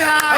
bye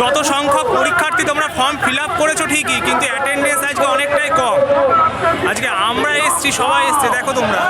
যত সংখ্যক পরীক্ষার্থী তোমরা ফর্ম ফিল আপ করেছ ঠিকই, কিন্তু অ্যাটেন্ডেন্স আজকে অনেকটাই কম। আজকে আমরা এসছি, সবাই এসছে, দেখো তোমরা।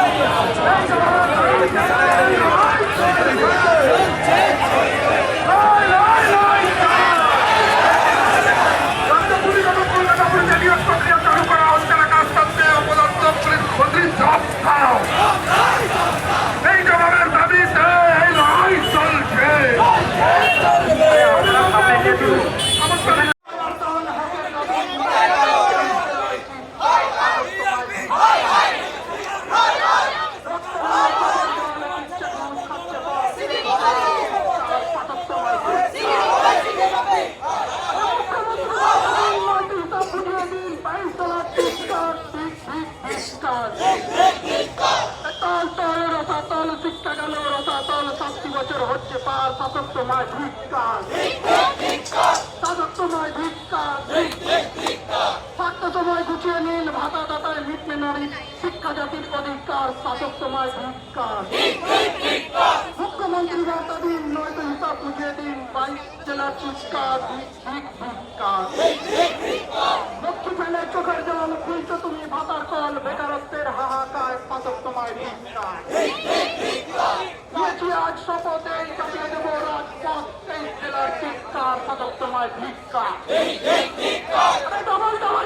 শিক্ষা গেল রসাতল শাস্তি বছর হচ্ছে পার শাসক তোমায় ধিক্কার শাসক তোমায় ধিক্কার থাকতে সময় গুছিয়ে নিন ভাতা দাতায় মিটবে নারী শিক্ষা জাতির অধিকার শাসক তোমায় ধিক্কার মুখ্যমন্ত্রী বার্তা দিন নয়তো হিসাব দিন বাইশ জেলার চিৎকার ধিক্কার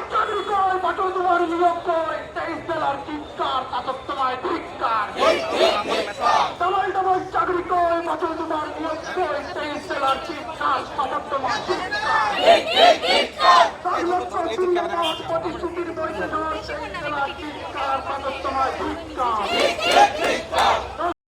চাকরি তোমার নিয়োগ কর তেইশ জেলার চিৎকার শাসক তোমায় ধিক্কার ডবল ডবল চাকরি কর বাটো তোমার নিয়োগ কর তেইশ জেলার চিৎকার লক্ষ শূন্যপদ প্রতিশ্রুতির ধর তেইশ জেলার চিৎকার ধিক্কার